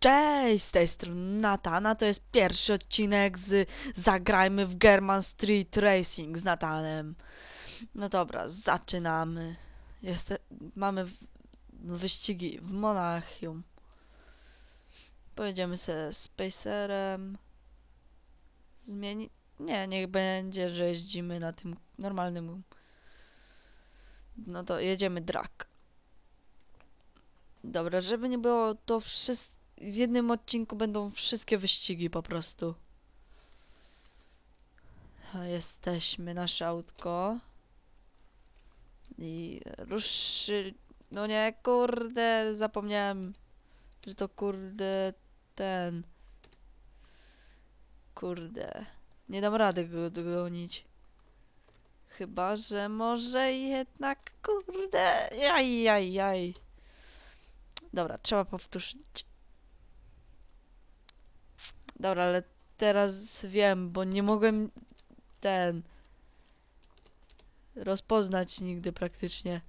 Cześć, z tej strony Natana, to jest pierwszy odcinek z Zagrajmy w German Street Racing z Natanem. No dobra, zaczynamy. Jeste, mamy wyścigi w Monachium. Pojedziemy se Spacerem. Zmieni... Nie, niech będzie, że jeździmy na tym normalnym... No to jedziemy drag. Dobra, żeby nie było to wszystko w jednym odcinku będą wszystkie wyścigi po prostu. A Jesteśmy, nasze autko. I ruszy... No nie, kurde, zapomniałem, że to kurde ten... Kurde, nie dam rady go dogonić. Chyba, że może jednak, kurde, jaj, jaj, jaj. Dobra, trzeba powtórzyć. Dobra, ale teraz wiem, bo nie mogłem ten rozpoznać nigdy praktycznie.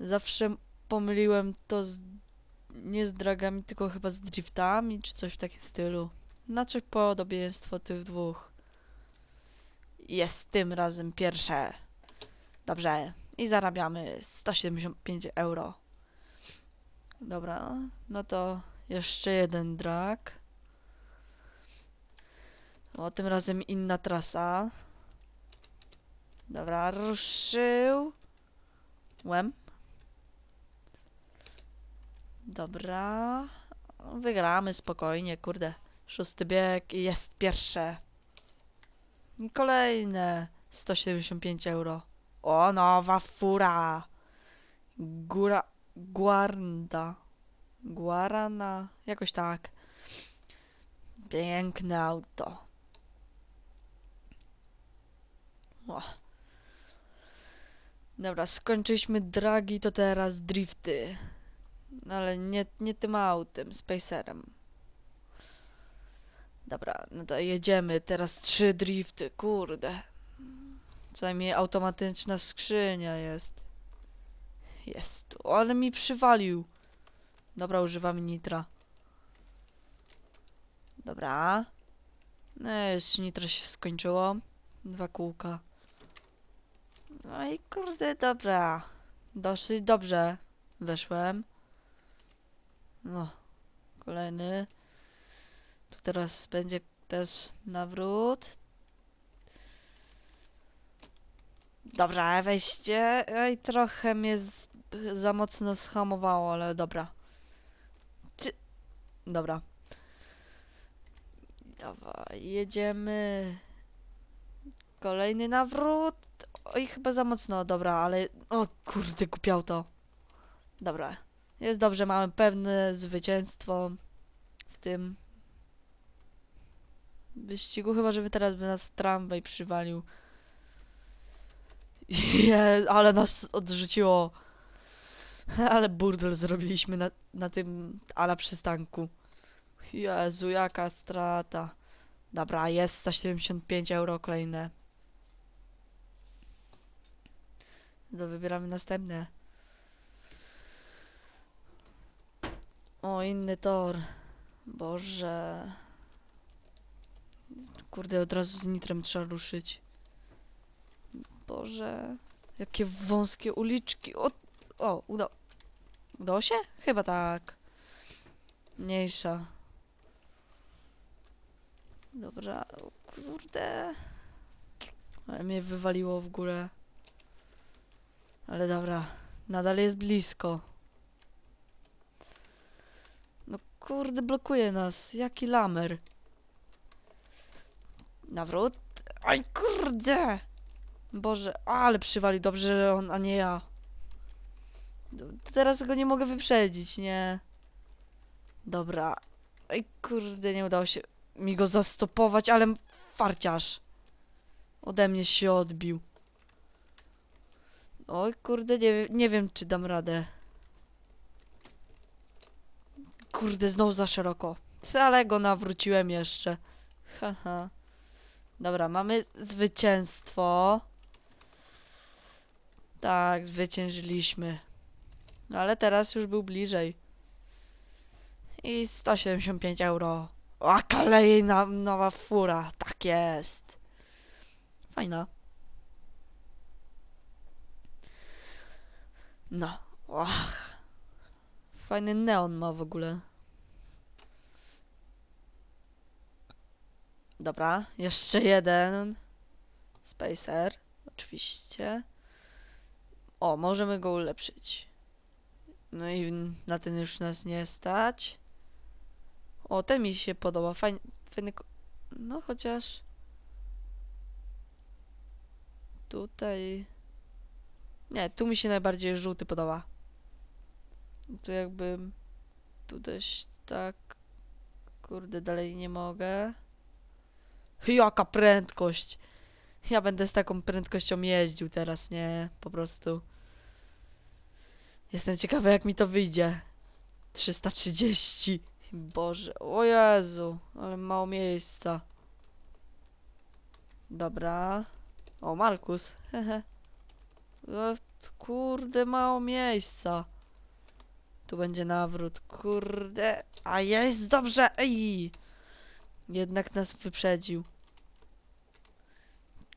Zawsze pomyliłem to z, nie z dragami, tylko chyba z driftami, czy coś w takim stylu. Znaczy podobieństwo tych dwóch. Jest tym razem pierwsze. Dobrze. I zarabiamy 175 euro. Dobra, no to jeszcze jeden drag. O, tym razem inna trasa. Dobra, ruszył. Łem. Dobra. Wygramy spokojnie, kurde. Szósty bieg i jest pierwsze. Kolejne 175 euro. O, nowa fura. Góra... Guarda. Guarana. Jakoś tak. Piękne auto. O. Dobra, skończyliśmy dragi, to teraz drifty. No Ale nie, nie tym autem, spacerem. Dobra, no to jedziemy. Teraz trzy drifty, kurde. Co najmniej automatyczna skrzynia jest. Jest tu, ale mi przywalił. Dobra, używamy nitra. Dobra. No już nitro się skończyło. Dwa kółka. No i kurde, dobra. Dosyć dobrze weszłem. No, kolejny. Tu teraz będzie też nawrót. Dobra, wejście. Ej, trochę mnie za mocno schamowało, ale dobra. Czy... Dobra. Dawaj, jedziemy. Kolejny nawrót. Oj, chyba za mocno, dobra, ale... O kurde, kupiał to. Dobra. Jest dobrze, mamy pewne zwycięstwo w tym wyścigu, chyba żeby teraz by nas w tramwaj przywalił. Je, ale nas odrzuciło. Ale burdel zrobiliśmy na, na tym ala przystanku. Jezu, jaka strata. Dobra, jest 175 euro kolejne. To wybieramy następne. O, inny tor. Boże. Kurde, od razu z nitrem trzeba ruszyć. Boże. Jakie wąskie uliczki. O, o uda... udało się? Chyba tak. Mniejsza. Dobra, o kurde. Ale mnie wywaliło w górę. Ale dobra, nadal jest blisko. No kurde, blokuje nas. Jaki lamer. Nawrót. Aj kurde! Boże, ale przywali. Dobrze, że on, a nie ja. D- Teraz go nie mogę wyprzedzić, nie? Dobra. Ej kurde, nie udało się mi go zastopować, ale farciarz. Ode mnie się odbił. Oj, kurde, nie, nie wiem, czy dam radę. Kurde, znowu za szeroko. Ale go nawróciłem jeszcze. Haha. Dobra, mamy zwycięstwo. Tak, zwyciężyliśmy. No ale teraz już był bliżej. I 175 euro. A kolejna nowa fura. Tak jest. Fajna. No. Ach. Fajny neon ma w ogóle. Dobra, jeszcze jeden. Spacer, oczywiście. O, możemy go ulepszyć. No i na ten już nas nie stać. O, ten mi się podoba. Fajny, fajny. No chociaż. Tutaj. Nie, tu mi się najbardziej żółty podoba. Tu jakby. Tu dość tak. Kurde, dalej nie mogę. Jaka prędkość! Ja będę z taką prędkością jeździł teraz, nie? Po prostu. Jestem ciekawy, jak mi to wyjdzie. 330. Boże, o Jezu, ale mało miejsca. Dobra. O, Markus. Hehe. E, Kurde, mało miejsca. Tu będzie nawrót. Kurde. A jest dobrze. Ej. Jednak nas wyprzedził.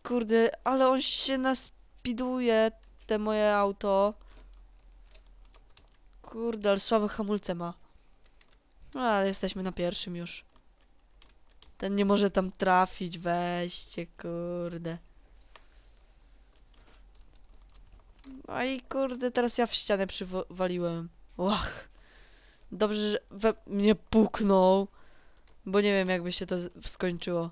Kurde, ale on się naspiduje, te moje auto. Kurde, ale słabe hamulce ma. No, ale jesteśmy na pierwszym już. Ten nie może tam trafić, weźcie, kurde. No i kurde, teraz ja w ścianę przywaliłem. Łach. Dobrze, że we mnie puknął. Bo nie wiem, jakby się to skończyło.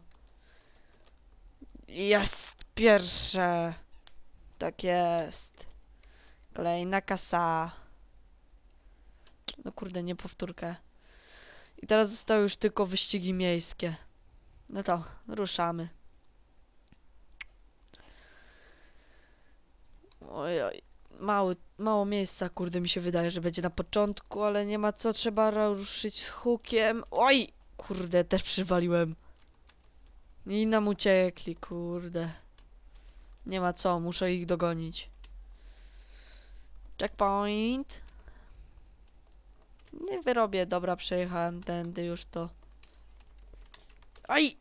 Jest pierwsze. Tak jest. Kolejna kasa. No kurde, nie powtórkę. I teraz zostały już tylko wyścigi miejskie. No to, ruszamy. Oj, oj. Mały, mało miejsca, kurde, mi się wydaje, że będzie na początku, ale nie ma co, trzeba ruszyć z hukiem. Oj! Kurde, też przywaliłem. I nam uciekli, kurde. Nie ma co, muszę ich dogonić. Checkpoint. Nie wyrobię, dobra, przejechałem tędy już to. Aj!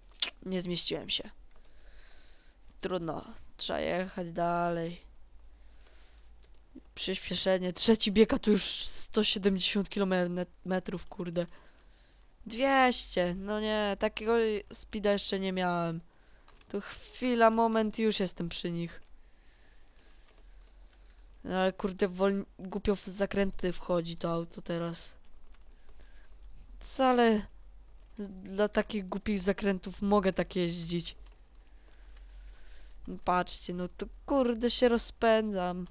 Nie zmieściłem się. Trudno, trzeba jechać dalej. Przyspieszenie, trzeci bieg, a tu już 170 km, kurde. 200, no nie, takiego speeda jeszcze nie miałem. Tu chwila, moment, już jestem przy nich. No ale kurde, wol... głupio w zakręty wchodzi to auto teraz. Wcale dla takich głupich zakrętów mogę tak jeździć. No Patrzcie, no to kurde się rozpędzam.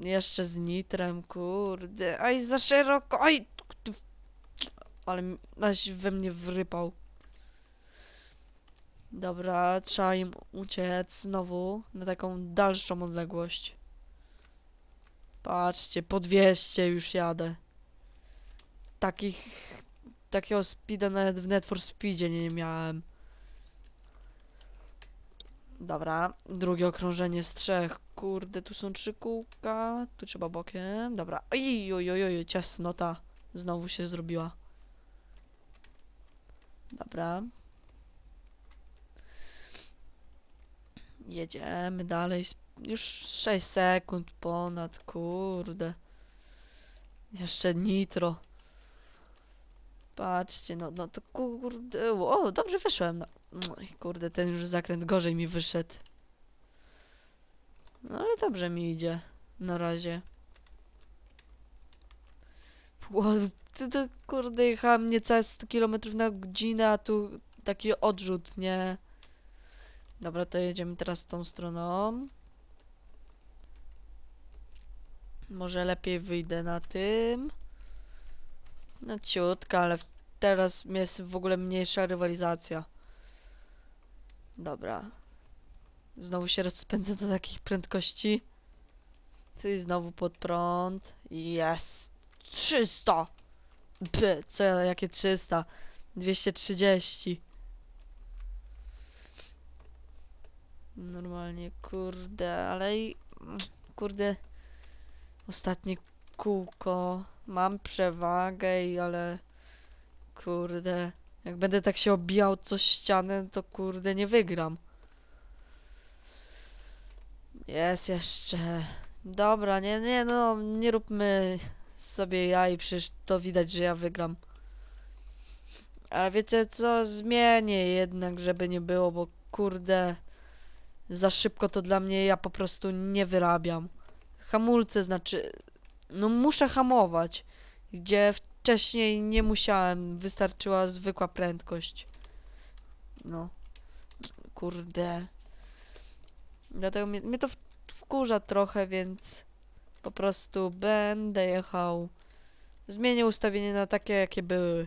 Jeszcze z nitrem, kurde. Aj, za szeroko, aj! Ale naś we mnie wrypał. Dobra, trzeba im uciec znowu na taką dalszą odległość. Patrzcie, po 200 już jadę. Takich, takiego speeda nawet w Net for Speedzie nie miałem. Dobra, drugie okrążenie z trzech. Kurde, tu są trzy kółka. Tu trzeba bokiem. Dobra. Oj, oj, oj, oj, ciasnota. Znowu się zrobiła. Dobra. Jedziemy dalej. Już 6 sekund ponad, kurde. Jeszcze nitro. Patrzcie, no, no to kurde. O, dobrze wyszłem. No. Kurde, ten już zakręt gorzej mi wyszedł. No ale dobrze mi idzie. Na razie. Ty to kurde jechałem niecałe 100 km na godzinę, a tu taki odrzut, nie? Dobra, to jedziemy teraz tą stroną. Może lepiej wyjdę na tym. No ciutka, ale teraz jest w ogóle mniejsza rywalizacja. Dobra. Znowu się rozpędzę do takich prędkości. Ty znowu pod prąd. Jest. 300! P, co ja, jakie 300? 230. Normalnie, kurde, ale i... Kurde. Ostatnie kółko. mam przewagę, i ale kurde, jak będę tak się obijał coś ścianę, to kurde nie wygram. Jest jeszcze. Dobra, nie, nie, no, nie róbmy sobie jaj, przecież to widać, że ja wygram. Ale wiecie co, zmienię jednak, żeby nie było, bo kurde, za szybko to dla mnie ja po prostu nie wyrabiam. Hamulce znaczy, no muszę hamować, gdzie wcześniej nie musiałem, wystarczyła zwykła prędkość. No, kurde. Dlatego mnie, mnie to wkurza trochę, więc po prostu będę jechał. Zmienię ustawienie na takie, jakie były.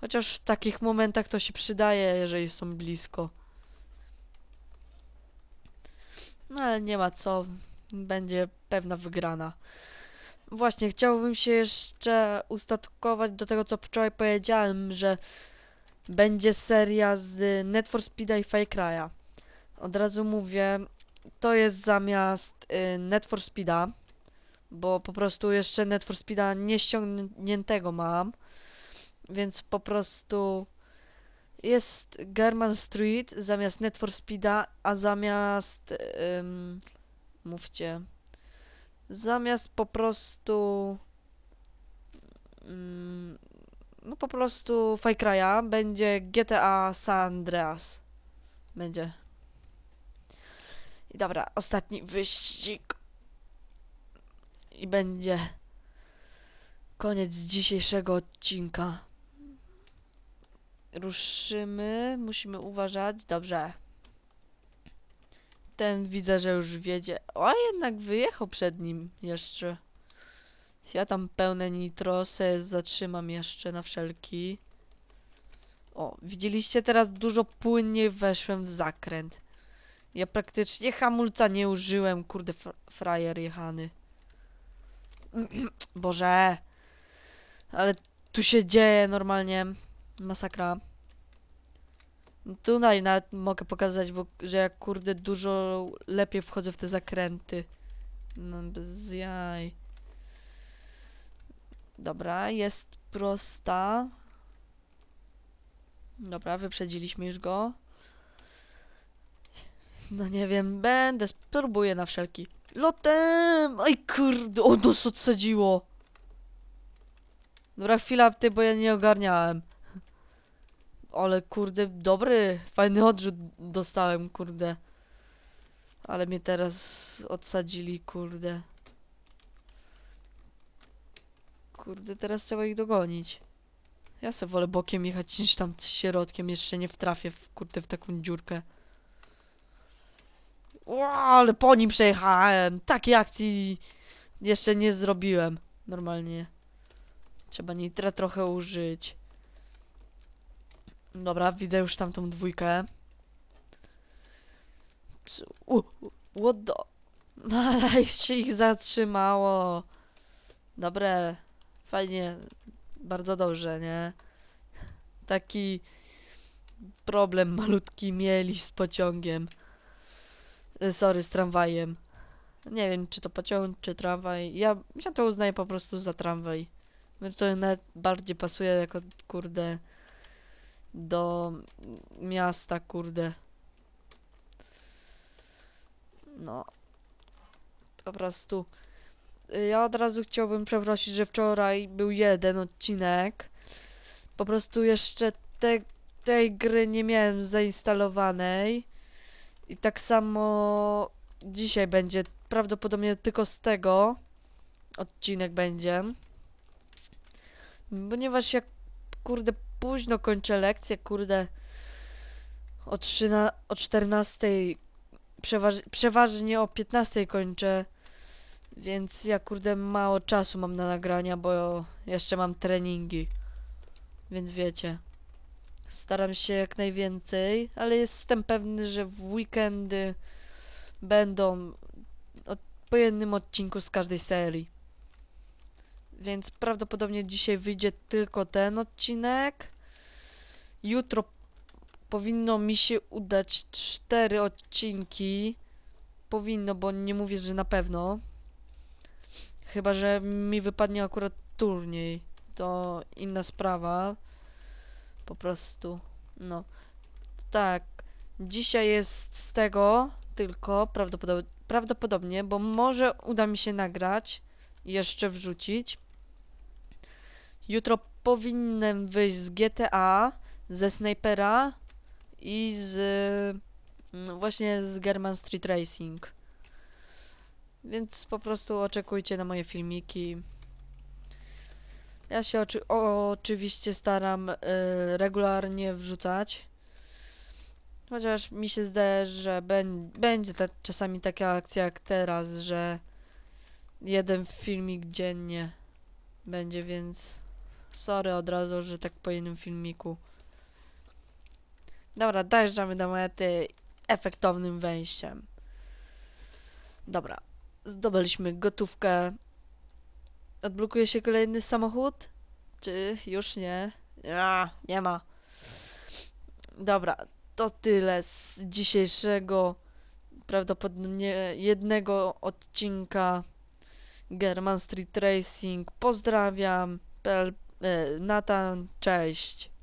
Chociaż w takich momentach to się przydaje, jeżeli są blisko. No ale nie ma co. Będzie pewna wygrana. Właśnie, chciałbym się jeszcze ustatkować do tego, co wczoraj powiedziałem, że będzie seria z Net Speed'a i Fire Cry'a. Od razu mówię, to jest zamiast y, Net for Speed'a, bo po prostu jeszcze Net for Speed'a nie ściągniętego mam, więc po prostu jest German Street zamiast Net for Speed'a, a zamiast mówcie zamiast po prostu no po prostu Far Cry'a będzie GTA San Andreas. Będzie i dobra, ostatni wyścig i będzie koniec dzisiejszego odcinka ruszymy, musimy uważać, dobrze ten widzę, że już wiedzie. O, jednak wyjechał przed nim jeszcze. Ja tam pełne nitro se zatrzymam jeszcze na wszelki. O, widzieliście teraz dużo płynniej weszłem w zakręt. Ja praktycznie hamulca nie użyłem, kurde fr frajer jechany. Boże. Ale tu się dzieje normalnie masakra. Tutaj nawet mogę pokazać, bo, że jak kurde dużo lepiej wchodzę w te zakręty. No bez jaj. Dobra, jest prosta. Dobra, wyprzedziliśmy już go. No nie wiem, będę, spróbuję na wszelki. Lotem! Oj kurde, o nos odsadziło. Dobra, chwila ty, bo ja nie ogarniałem. Ale kurde, dobry, fajny odrzut dostałem, kurde. Ale mnie teraz odsadzili, kurde. Kurde, teraz trzeba ich dogonić. Ja se wolę bokiem jechać niż tam środkiem, jeszcze nie wtrafię w, kurde, w taką dziurkę. O, ale po nim przejechałem! Takiej akcji jeszcze nie zrobiłem. Normalnie. Trzeba nitra trochę użyć. Dobra, widzę już tamtą dwójkę. U- what the... Ale się ich zatrzymało. Dobre, fajnie, bardzo dobrze, nie? Taki problem malutki mieli z pociągiem. E, Sorry, z tramwajem. Nie wiem, czy to pociąg, czy tramwaj. Ja, ja to uznaję po prostu za tramwaj. To nawet bardziej pasuje jako, kurde, do miasta, kurde. No. Po prostu. y, Ja od razu chciałbym przeprosić, że wczoraj był jeden odcinek. Po prostu jeszcze te, tej gry nie miałem zainstalowanej. I tak samo dzisiaj będzie prawdopodobnie tylko z tego odcinek będzie. Ponieważ jak kurde późno kończę lekcję, kurde o, 13, o 14 przeważ, przeważnie o 15 kończę. Więc ja kurde mało czasu mam na nagrania, bo jeszcze mam treningi. Więc wiecie. Staram się jak najwięcej, ale jestem pewny, że w weekendy będą od, po jednym odcinku z każdej serii. Więc prawdopodobnie dzisiaj wyjdzie tylko ten odcinek. Jutro powinno mi się udać cztery odcinki. Powinno, bo nie mówię, że na pewno. Chyba, że mi wypadnie akurat turniej. To inna sprawa. Po prostu. No. Tak. Dzisiaj jest z tego tylko prawdopodob prawdopodobnie, bo może uda mi się nagrać jeszcze wrzucić. Jutro powinienem wyjść z GTA, ze Snipera i z mm, właśnie z German Street Racing. Więc po prostu oczekujcie na moje filmiki. Ja się oczy o, oczywiście staram y, regularnie wrzucać. Chociaż mi się zdaje, że będzie ta, czasami taka akcja jak teraz, że jeden filmik dziennie będzie, więc sorry od razu, że tak po jednym filmiku. Dobra, dojeżdżamy do mety efektownym wejściem. Dobra, zdobyliśmy gotówkę. Odblokuje się kolejny samochód? Czy już nie? A, nie ma. Dobra, to tyle z dzisiejszego prawdopodobnie jednego odcinka German Street Racing. Pozdrawiam. Pel, e, cześć.